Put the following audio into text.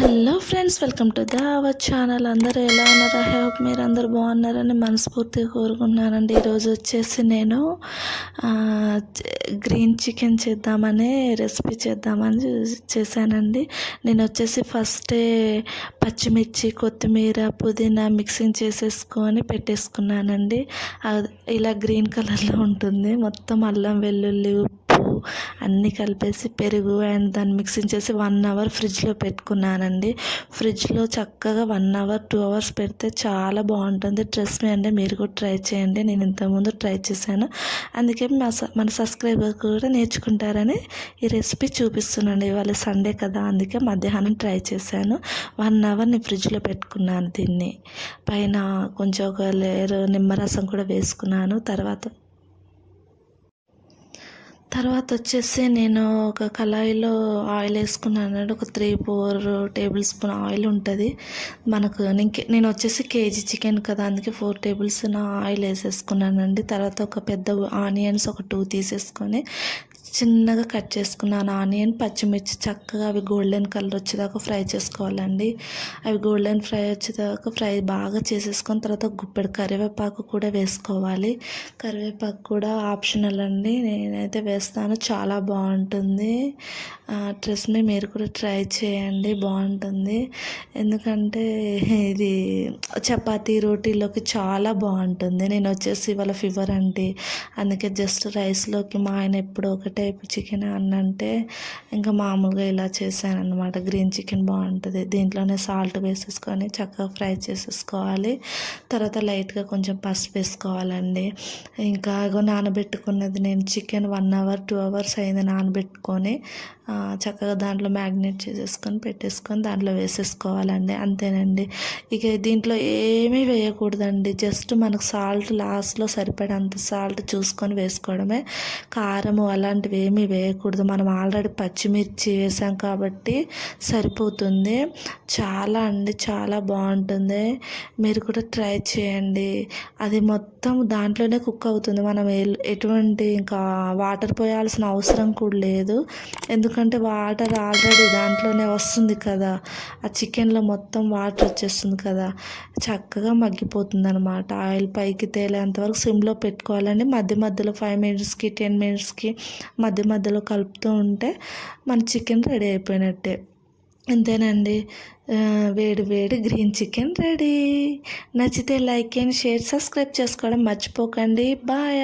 Hello friends welcome to the our channel. అందరూ ఎలా ఉన్నారు? ఐ హోప్ మీరు అందరు బాగున్నారని మనస్ఫూర్తిగా కోరుకున్నానండి ఈరోజు వచ్చేసి నేను గ్రీన్ చికెన్ చేద్దామని రెసిపీ చేద్దామని చేశానండి. నేను వచ్చేసి ఫస్టే పచ్చిమిర్చి కొత్తిమీర పుదీనా మిక్సింగ్ చేసేసుకొని పెట్టేసుకున్నానండి. ఇలా గ్రీన్ కలర్లో ఉంటుంది. మొత్తం అల్లం వెల్లుల్లి ఉప్పు అన్నీ కలిపేసి పెరుగు అండ్ దాన్ని మిక్సింగ్ చేసి వన్ అవర్ ఫ్రిడ్జ్లో పెట్టుకున్నానండి. ఫ్రిడ్జ్లో చక్కగా వన్ అవర్ టూ అవర్స్ పెడితే చాలా బాగుంటుంది. ట్రస్ట్ మీ అంటే మీరు కూడా ట్రై చేయండి. నేను ఇంతకుముందు ట్రై చేశాను. అందుకే మా స- మన సబ్స్క్రైబర్ కూడా నేర్చుకుంటారని ఈ రెసిపీ చూపిస్తున్నాను. ఇవాళ సండే కదా అందుకే మధ్యాహ్నం ట్రై చేశాను. వన్ అవర్ నేను ఫ్రిడ్జ్లో పెట్టుకున్నాను దీన్ని. పైన కొంచెం ఒక లేయర్ నిమ్మరసం కూడా వేసుకున్నాను. తర్వాత తర్వాత వచ్చేసి నేను ఒక కళాయిలో ఆయిల్ వేసుకున్నాను ఒక three four tablespoon oil ఉంటుంది. మనకు నేను నేను వచ్చేసి కేజీ చికెన్ కదా అందుకే ఫోర్ టేబుల్స్ ఆయిల్ వేసేసుకున్నానండి. తర్వాత ఒక పెద్ద ఆనియన్స్ ఒక టూ తీసేసుకొని చిన్నగా కట్ చేసుకున్నాను. ఆనియన్ పచ్చిమిర్చి చక్కగా అవి గోల్డెన్ కలర్ వచ్చేదాకా ఫ్రై చేసుకోవాలండి. అవి గోల్డెన్ ఫ్రై వచ్చేదాకా ఫ్రై బాగా చేసేసుకొని తర్వాత గుప్పెడు కరివేపాకు కూడా వేసుకోవాలి. కరివేపాకు కూడా ఆప్షనల్ అండి. నేనైతే వేస్తాను. చాలా బాగుంటుంది. ట్రస్ట్ మీ మీరు కూడా ట్రై చేయండి. బాగుంటుంది. ఎందుకంటే ఇది చపాతీ రోటీలోకి చాలా బాగుంటుంది. నేను వచ్చేసి ఇవాళ ఫీవర్ అండి. అందుకే జస్ట్ రైస్లోకి మా ఆయన ఎప్పుడో ఒకటి టైపు చికెన్ అన్నంటే ఇంకా మామూలుగా ఇలా చేశాను అనమాట గ్రీన్ చికెన్ బాగుంటుంది. దీంట్లోనే సాల్ట్ వేసేసుకొని చక్కగా ఫ్రై చేసేసుకోవాలి. తర్వాత లైట్గా కొంచెం పసుపు వేసుకోవాలండి. ఇంకా నానబెట్టుకున్నది నేను chicken one hour two hours అయింది నానబెట్టుకొని చక్కగా దాంట్లో మ్యాగ్నేట్ చేసేసుకొని పెట్టేసుకొని దాంట్లో వేసేసుకోవాలండి. అంతేనండి. ఇక దీంట్లో ఏమీ వేయకూడదండి. జస్ట్ మనకు సాల్ట్ లాస్ట్లో సరిపడంత సాల్ట్ చూసుకొని వేసుకోవడమే. కారము అలాంటివి ఏమీ వేయకూడదు. మనం ఆల్రెడీ పచ్చిమిర్చి వేసాం కాబట్టి సరిపోతుంది. చాలా అండి చాలా బాగుంటుంది. మీరు కూడా ట్రై చేయండి. అది మొత్తం దాంట్లోనే కుక్ అవుతుంది. మనం ఎటువంటి ఇంకా వాటర్ పోయాల్సిన అవసరం కూడా లేదు. ఎందుకంటే వాటర్ ఆల్రెడీ దాంట్లోనే వస్తుంది కదా. ఆ చికెన్లో మొత్తం వాటర్ వచ్చేస్తుంది కదా. చక్కగా మగ్గిపోతుంది అనమాట ఆయిల్ పైకి తేలేంత వరకు సిమ్లో పెట్టుకోవాలండి. మధ్య మధ్యలో ఫైవ్ మినిట్స్కి టెన్ మినిట్స్కి మధ్య మధ్యలో కలుపుతూ ఉంటే మన చికెన్ రెడీ అయిపోయినట్టే. అంతేనండి. వేడి వేడి గ్రీన్ చికెన్ రెడీ. నచ్చితే లైక్ అండ్ షేర్ సబ్స్క్రైబ్ చేసుకోవడం మర్చిపోకండి. బాయ్.